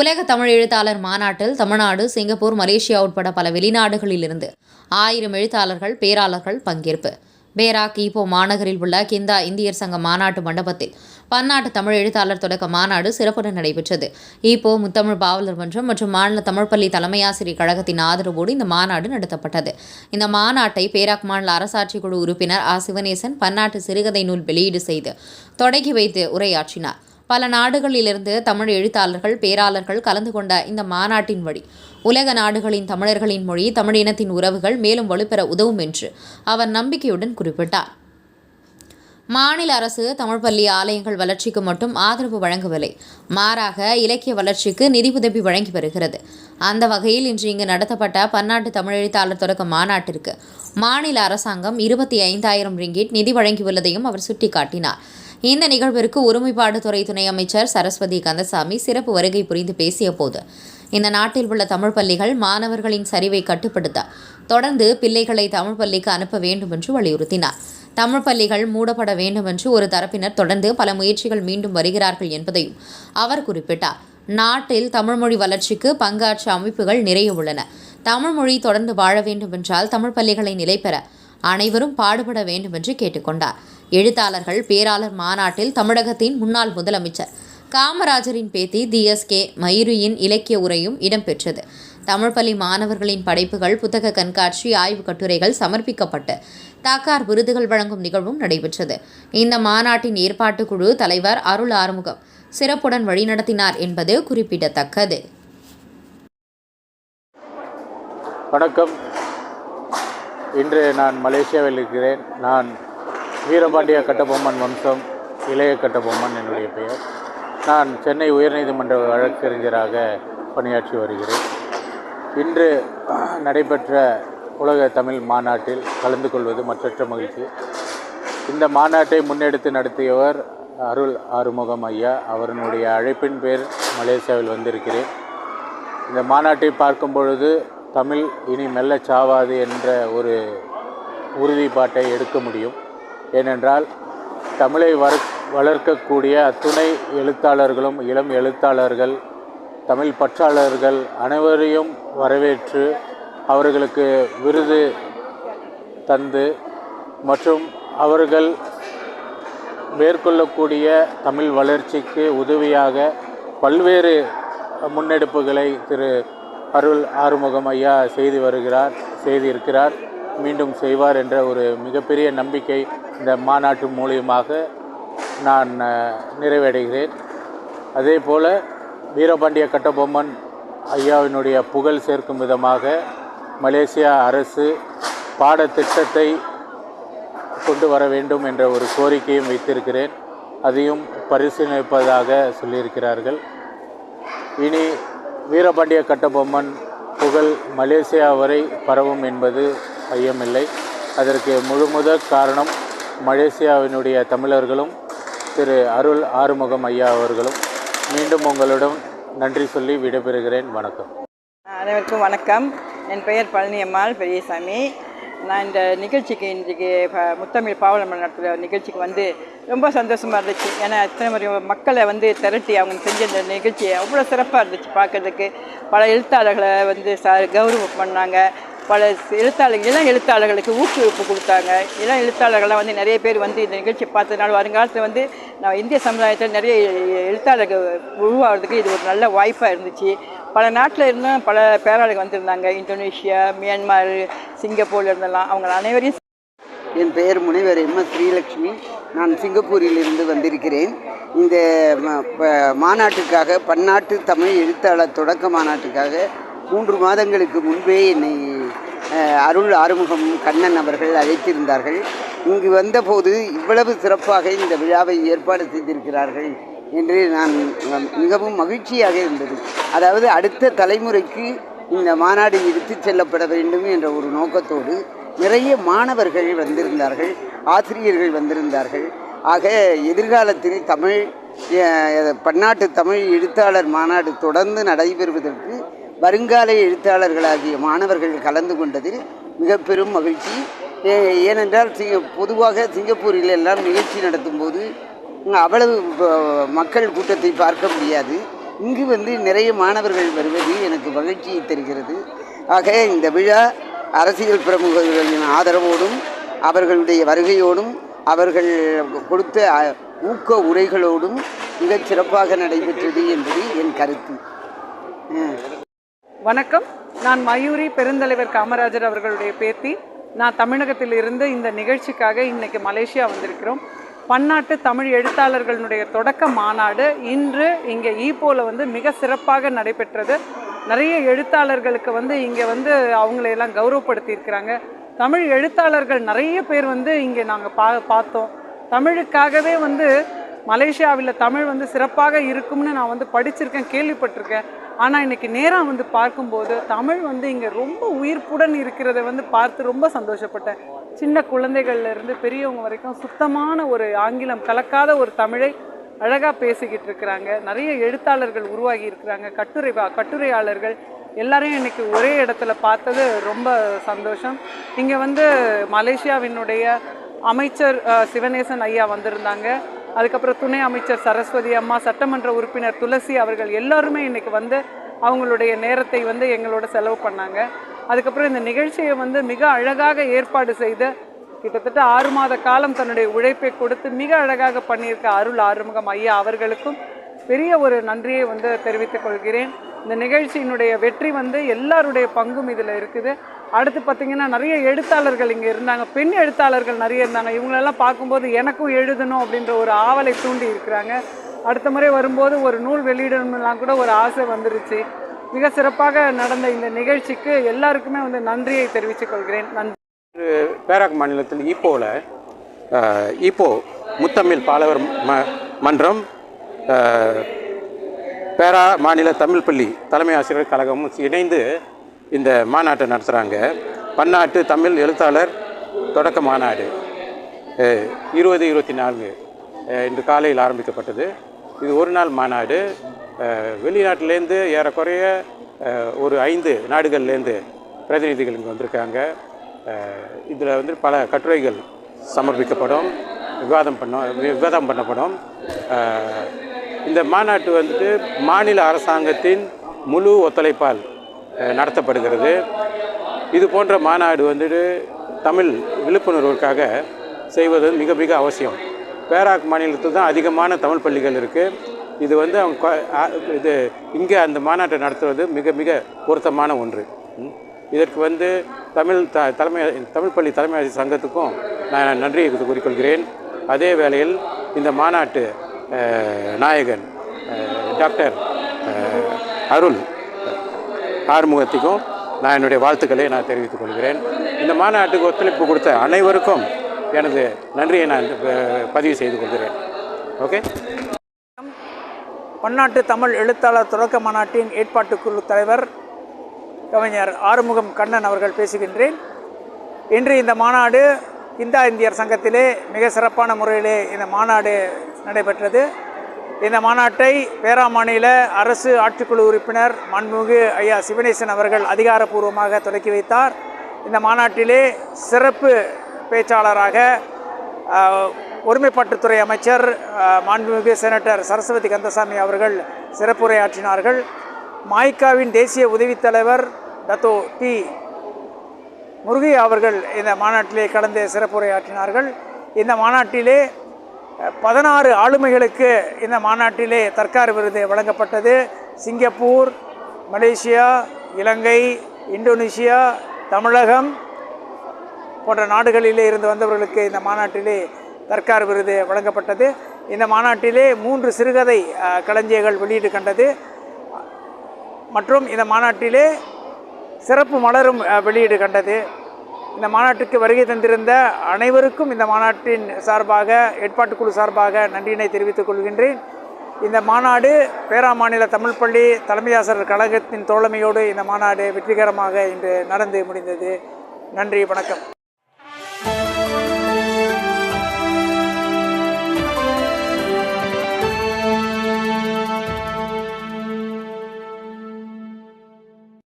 உலக தமிழ் எழுத்தாளர் மாநாட்டில் தமிழ்நாடு சிங்கப்பூர் மலேசியா உட்பட பல வெளிநாடுகளிலிருந்து ஆயிரம் எழுத்தாளர்கள் பேராளர்கள் பங்கேற்பு. பேராக் ஈப்போ மாநகரில் உள்ள கிந்தா இந்தியர் சங்க மாநாட்டு மண்டபத்தில் பன்னாட்டு தமிழ் எழுத்தாளர் தொடக்க மாநாடு சிறப்புடன் நடைபெற்றது. இப்போ முத்தமிழ் பாவலர் மன்றம் மற்றும் மாநில தமிழ்ப்பள்ளி தலைமையாசிரியர் கழகத்தின் ஆதரவோடு இந்த மாநாடு நடத்தப்பட்டது. இந்த மாநாட்டை பேராக் மாநில அரசாட்சி குழு உறுப்பினர் ஆ. சிவனேசன் பன்னாட்டு சிறுகதை நூல் வெளியீடு செய்து தொடங்கி வைத்து உரையாற்றினார். பல நாடுகளிலிருந்து தமிழ் எழுத்தாளர்கள் பேராளர்கள் கலந்து கொண்ட இந்த மாநாட்டின் வழி உலக நாடுகளின் தமிழர்களின் மொழி தமிழ் இனத்தின் உறவுகள் மேலும் வலுப்பெற உதவும் என்று அவர் நம்பிக்கையுடன் குறிப்பிட்டார். மாநில அரசு தமிழ் பள்ளி ஆலயங்கள் வளர்ச்சிக்கு மட்டும் ஆதரவு வழங்கவில்லை. மாறாக இலக்கிய வளர்ச்சிக்கு நிதி உதவி வழங்கி வருகிறது. அந்த வகையில் இன்று இங்கு நடத்தப்பட்ட பன்னாட்டு தமிழ் எழுத்தாளர் தொடக்க மாநாட்டிற்கு மாநில அரசாங்கம் இருபத்தி ஐந்தாயிரம் ரிங்கிட் நிதி வழங்கியுள்ளதையும் அவர் சுட்டிக்காட்டினார். இந்த நிகழ்விற்கு ஒருமைப்பாடு துறை துணை அமைச்சர் சரஸ்வதி கந்தசாமி சிறப்பு வருகை புரிந்து பேசிய போது இந்த நாட்டில் உள்ள தமிழ் பள்ளிகள் மாணவர்களின் சரிவை கட்டுப்படுத்த தொடர்ந்து பிள்ளைகளை தமிழ் பள்ளிக்கு அனுப்ப வேண்டும் என்று வலியுறுத்தினார். தமிழ் பள்ளிகள் மூடப்பட வேண்டும் என்று ஒரு தரப்பினர் தொடர்ந்து பல முயற்சிகள் மீண்டும் வருகிறார்கள் என்பதையும் அவர் குறிப்பிட்டார். நாட்டில் தமிழ்மொழி வளர்ச்சிக்கு பங்காற்ற அமைப்புகள் நிறைய உள்ளன. தமிழ் மொழி தொடர்ந்து வாழ வேண்டும் என்றால் தமிழ் பள்ளிகளை நிலை பெற அனைவரும் பாடுபட வேண்டும் என்று கேட்டுக்கொண்டார். எழுத்தாளர்கள் பேராளர் மாநாட்டில் தமிழகத்தின் முன்னாள் முதலமைச்சர். காமராஜரின் பேத்தி டிஎஸ்கே மயூரியின் இலக்கிய உரையும் இடம்பெற்றது. தமிழ் பள்ளி மாணவர்களின் படைப்புகள் புத்தக கண்காட்சி ஆய்வு கட்டுரைகள் சமர்ப்பிக்கப்பட்டு தாக்கார் விருதுகள் வழங்கும் நிகழ்வும் நடைபெற்றது. இந்த மாநாட்டின் ஏற்பாட்டுக்குழு தலைவர் அருள் ஆறுமுகம் சிறப்புடன் வழிநடத்தினார் என்பது குறிப்பிடத்தக்கது. வணக்கம். இன்று நான் மலேசியாவில் இருக்கிறேன். நான் வீரபாண்டிய கட்டபொம்மன் வம்சம் இளைய கட்டபொம்மன் என்னுடைய பெயர். நான் சென்னை உயர்நீதிமன்ற வழக்கறிஞராக பணியாற்றி வருகிறேன். இன்று நடைபெற்ற உலக தமிழ் மாநாட்டில் கலந்து கொள்வது மற்றற்ற மகிழ்ச்சி. இந்த மாநாட்டை முன்னெடுத்து நடத்தியவர் அருள் ஆறுமுகம் ஐயா. அவருடைய அழைப்பின் பேர் மலேசியாவில் வந்திருக்கிறேன். இந்த மாநாட்டை பார்க்கும் பொழுது தமிழ் இனி மெல்ல சாவாது என்ற ஒரு உறுதிப்பாட்டை எடுக்க முடியும். ஏனென்றால் தமிழை வர வளர்க்கக்கூடிய அத்துணை எழுத்தாளர்களும் இளம் எழுத்தாளர்கள் தமிழ் பற்றாளர்கள் அனைவரையும் வரவேற்று அவர்களுக்கு விருது தந்து மற்றும் அவர்கள் மேற்கொள்ளக்கூடிய தமிழ் வளர்ச்சிக்கு உதவியாக பல்வேறு முன்னெடுப்புகளை திரு அருள் ஆறுமுகம் ஐயா செய்து வருகிறார் செய்திருக்கிறார் மீண்டும் செய்வார் என்ற ஒரு மிகப்பெரிய நம்பிக்கை இந்த மாநாட்டு மூலியமாக நான் நிறைவடைகிறேன். அதே போல் வீரபாண்டிய கட்டபொம்மன் ஐயாவினுடைய புகழ் சேர்க்கும் விதமாக மலேசியா அரசு பாடத்திட்டத்தை கொண்டு வர வேண்டும் என்ற ஒரு கோரிக்கையும் வைத்திருக்கிறேன். அதையும் பரிசீலிப்பதாக சொல்லியிருக்கிறார்கள். இனி வீரபாண்டிய கட்டபொம்மன் புகழ் மலேசியா வரை பரவும் என்பது ஐயமில்லை. அதற்கு முழுமுதற் காரணம் மலேசியாவினுடைய தமிழர்களும் திரு அருள் ஆறுமுகம் ஐயா அவர்களும் மீண்டும் உங்களிடம் நன்றி சொல்லி விடைபெறுகிறேன். வணக்கம். அனைவருக்கும் வணக்கம். என் பெயர் பழனியம்மாள் பெரியசாமி. நான் இந்த நிகழ்ச்சிக்கு இன்றைக்கு முத்தமிழ் பாவலமன் நடத்துகிற நிகழ்ச்சிக்கு வந்து ரொம்ப சந்தோஷமாக இருந்துச்சு. ஏன்னா இத்தனை முறை மக்களை வந்து திரட்டி அவங்க செஞ்ச இந்த நிகழ்ச்சி அவ்வளோ சிறப்பாக இருந்துச்சு பார்க்கறதுக்கு. பல எழுத்தாளர்களை வந்து ச கௌரவம் பண்ணாங்க. பல எழுத்தாளர்கள் இளம் எழுத்தாளர்களுக்கு ஊக்குவிப்பு கொடுத்தாங்க. இளம் எழுத்தாளர்கள்லாம் வந்து நிறைய பேர் வந்து இந்த நிகழ்ச்சி பார்த்ததுனால வருங்காலத்தில் வந்து நான் இந்திய சமுதாயத்தில் நிறைய எழுத்தாளர்கள் உருவாகிறதுக்கு இது ஒரு நல்ல வாய்ப்பாக இருந்துச்சு. பல நாட்டில் இருந்தும் பல பேராளர்கள் வந்திருந்தாங்க. இந்தோனேஷியா மியான்மர் சிங்கப்பூர்ல இருந்தெல்லாம். அவங்க அனைவரையும் என் பெயர் முனைவர் எம். எஸ். ஸ்ரீலக்ஷ்மி. நான் சிங்கப்பூரிலிருந்து வந்திருக்கிறேன். இந்த ப- மாநாட்டுக்காக பன்னாட்டு தமிழ் எழுத்தாளர் தொடக்க மாநாட்டுக்காக மூன்று மாதங்களுக்கு முன்பே என்னை அருள் ஆறுமுகம் கண்ணன் அவர்கள் அழைத்திருந்தார்கள். இங்கு வந்தபோது இவ்வளவு சிறப்பாக இந்த விழாவை ஏற்பாடு செய்திருக்கிறார்கள் என்று நான் மிகவும் மகிழ்ச்சியாக இருந்தது. அதாவது அடுத்த தலைமுறைக்கு இந்த மாநாடு எடுத்துச் செல்லப்பட வேண்டும் என்ற ஒரு நோக்கத்தோடு நிறைய மாணவர்கள் வந்திருந்தார்கள் ஆசிரியர்கள் வந்திருந்தார்கள். ஆக எதிர்காலத்தில் தமிழ் பன்னாட்டு தமிழ் எழுத்தாளர் மாநாடு தொடர்ந்து நடைபெறுவதற்கு வருங்கால எழுத்தாளர்களாகிய மாணவர்கள் கலந்து கொண்டதில் மிக பெரும் மகிழ்ச்சி. ஏ- ஏனென்றால் சிங்க பொதுவாக சிங்கப்பூரில் எல்லாம் நிகழ்ச்சி நடத்தும்போது அவ்வளவு மக்கள் கூட்டத்தை பார்க்க முடியாது. இங்கு வந்து நிறைய மாணவர்கள் வருவது எனக்கு மகிழ்ச்சியை தருகிறது. ஆக இந்த விழா அரசியல் பிரமுகர்களின் ஆதரவோடும் அவர்களுடைய வருகையோடும் அவர்கள் கொடுத்த ஊக்க உரைகளோடும் மிகச் சிறப்பாக நடைபெற்றது என்பது என் கருத்து. வணக்கம். நான் மயூரி பெருந்தலைவர் காமராஜர் அவர்களுடைய பேத்தி. நான் தமிழகத்தில் இருந்து இந்த நிகழ்ச்சிக்காக இன்னைக்கு மலேசியா வந்திருக்கிறோம். பன்னாட்டு தமிழ் எழுத்தாளர்களுடைய தொடக்க மாநாடு இன்று இங்கே ஈப்போவில் வந்து மிக சிறப்பாக நடைபெற்றது. நிறைய எழுத்தாளர்களுக்கு வந்து இங்கே வந்து அவங்களையெல்லாம் கௌரவப்படுத்தியிருக்கிறாங்க. தமிழ் எழுத்தாளர்கள் நிறைய பேர் வந்து இங்கே நாங்கள் பா பார்த்தோம். தமிழுக்காகவே வந்து மலேசியாவில் தமிழ் வந்து சிறப்பாக இருக்கும்னு நான் வந்து படிச்சிருக்கேன் கேள்விப்பட்டிருக்கேன். ஆனால் இன்னைக்கு நேராக வந்து பார்க்கும்போது தமிழ் வந்து இங்கே ரொம்ப உயிர்ப்புடன் இருக்கிறத வந்து பார்த்து ரொம்ப சந்தோஷப்பட்டேன். சின்ன குழந்தைகள்லேருந்து பெரியவங்க வரைக்கும் சுத்தமான ஒரு ஆங்கிலம் கலக்காத ஒரு தமிழை அழகாக பேசிக்கிட்டு இருக்கிறாங்க. நிறைய எழுத்தாளர்கள் உருவாகி இருக்கிறாங்க. கட்டுரை கட்டுரையாளர்கள் எல்லாரையும் இன்னைக்கு ஒரே இடத்துல பார்த்தது ரொம்ப சந்தோஷம். இங்கே வந்து மலேசியாவினுடைய அமைச்சர் சிவநேசன் ஐயா வந்திருந்தாங்க. அதுக்கப்புறம் துணை அமைச்சர் சரஸ்வதி அம்மா சட்டமன்ற உறுப்பினர் துளசி அவர்கள் எல்லாருமே இன்றைக்கி வந்து அவங்களுடைய நேரத்தை வந்து எங்களோட செலவு பண்ணாங்க. அதுக்கப்புறம் இந்த நிகழ்ச்சியை வந்து மிக அழகாக ஏற்பாடு செய்து கிட்டத்தட்ட ஆறு மாத காலம் தன்னுடைய உழைப்பை கொடுத்து மிக அழகாக பண்ணியிருக்க அருள் ஆறுமுகம் ஐயா அவர்களுக்கும் பெரிய ஒரு நன்றியை வந்து தெரிவித்துக் கொள்கிறேன். இந்த நிகழ்ச்சியினுடைய வெற்றி வந்து எல்லாருடைய பங்கும் இதில் இருக்குது. அடுத்து பார்த்திங்கன்னா நிறைய எழுத்தாளர்கள் இங்கே இருந்தாங்க. பெண் எழுத்தாளர்கள் நிறைய இருந்தாங்க. இவங்களெல்லாம் பார்க்கும்போது எனக்கும் எழுதணும் அப்படின்ற ஒரு ஆவலை தூண்டி இருக்கிறாங்க. அடுத்த முறை வரும்போது ஒரு நூல் வெளியிடணும்லாம் கூட ஒரு ஆசை வந்துருச்சு. மிக சிறப்பாக நடந்த இந்த நிகழ்ச்சிக்கு எல்லாருக்குமே வந்து நன்றியை தெரிவித்துக் கொள்கிறேன். நன்றி. பேராக் மாநிலத்தில் ஈப்போவில் ஈப்போ முத்தமிழ் பாலவர் ம மன்றம் பேரா மாநில தமிழ் பள்ளி தலைமை ஆசிரியர் கழகமும் இணைந்து இந்த மாநாட்டை நடத்துகிறாங்க பன்னாட்டு தமிழ் எழுத்தாளர் தொடக்க மாநாடு. இருபது இருபத்தி நான்கு இன்று காலையில் ஆரம்பிக்கப்பட்டது. இது ஒரு நாள் மாநாடு. வெளிநாட்டிலேருந்து ஏறக்குறைய ஒரு ஐந்து நாடுகள்லேருந்து பிரதிநிதிகள் இங்கே வந்திருக்காங்க. இதில் வந்து பல கட்டுரைகள் சமர்ப்பிக்கப்படும் விவாதம் பண்ண விவாதம் பண்ணப்படும். இந்த மாநாட்டு வந்துட்டு மாநில அரசாங்கத்தின் முழு ஒத்துழைப்பால் நடத்தப்படுகிறது. இது போன்ற மாநாடு வந்துட்டு தமிழ் விழிப்புணர்வுக்காக செய்வது மிக மிக அவசியம். பேராக் மாநிலத்தில் தான் அதிகமான தமிழ் பள்ளிகள் இருக்குது இது வந்து அவங்க இது இங்கே அந்த மாநாட்டை நடத்துவது மிக மிக பொருத்தமான ஒன்று. இதற்கு வந்து தமிழ் த தலைமை தமிழ் பள்ளி தலைமை ஆசிரியர் சங்கத்துக்கும் நான் நன்றியை கூறிக்கொள்கிறேன். அதே வேளையில் இந்த மாநாட்டு நாயகன் டாக்டர் அருள் ஆறுமுகத்துக்கும் நான் என்னுடைய வாழ்த்துக்களை நான் தெரிவித்துக் கொள்கிறேன். இந்த மாநாட்டுக்கு ஒத்துழைப்பு கொடுத்த அனைவருக்கும் எனது நன்றியை நான் பதிவு செய்து கொள்கிறேன். ஓகே? பன்னாட்டு தமிழ் எழுத்தாளர் தொடக்க மாநாட்டின் ஏற்பாட்டுக்குழு தலைவர் கவிஞர் ஆறுமுகம் கண்ணன் அவர்கள் பேசுகின்றேன். இன்று இந்த மாநாடு இந்தா இந்தியர் சங்கத்திலே மிக சிறப்பான முறையிலே இந்த மாநாடு நடைபெற்றது. இந்த மாநாட்டை பேரா மாநில அரசு ஆட்சிக்குழு உறுப்பினர் மாண்புமிகு ஐயா சிவனேசன் அவர்கள் அதிகாரப்பூர்வமாக தொடக்கி வைத்தார். இந்த மாநாட்டிலே சிறப்பு பேச்சாளராக ஒருமைப்பாட்டுத்துறை அமைச்சர் மாண்புமிகு செனட்டர் சரஸ்வதி கந்தசாமி அவர்கள் சிறப்புரையாற்றினார்கள். மாய்க்காவின் தேசிய உதவித்தலைவர் தத்தோ டி. முருகையா அவர்கள் இந்த மாநாட்டிலே கலந்து சிறப்புரையாற்றினார்கள். இந்த மாநாட்டிலே பதினாறு ஆளுமைகளுக்கு இந்த மாநாட்டிலே தற்கார் விருது வழங்கப்பட்டது. Singapore Malaysia Ilankai Indonesia Tamilagam போன்ற நாடுகளிலே இருந்து வந்தவர்களுக்கு இந்த மாநாட்டிலே தற்கார் விருது வழங்கப்பட்டது. இந்த மாநாட்டிலே மூன்று சிறுகதை அஹ், களஞ்சியங்கள் வெளியீடு கண்டது. மற்றும் இந்த மாநாட்டிலே சிறப்பு மலரும் வெளியீடு கண்டது. இந்த மாநாட்டுக்கு வருகை தந்திருந்த அனைவருக்கும் இந்த மாநாட்டின் சார்பாக ஏற்பாட்டுக்குழு சார்பாக நன்றியினை தெரிவித்துக் கொள்கின்றேன். இந்த மாநாடு பேராமாநில தமிழ் பள்ளி தலைமையாசிரியர் கழகத்தின் தோழமையோடு இந்த மாநாடு வெற்றிகரமாக இன்று நடந்து முடிந்தது. நன்றி வணக்கம்.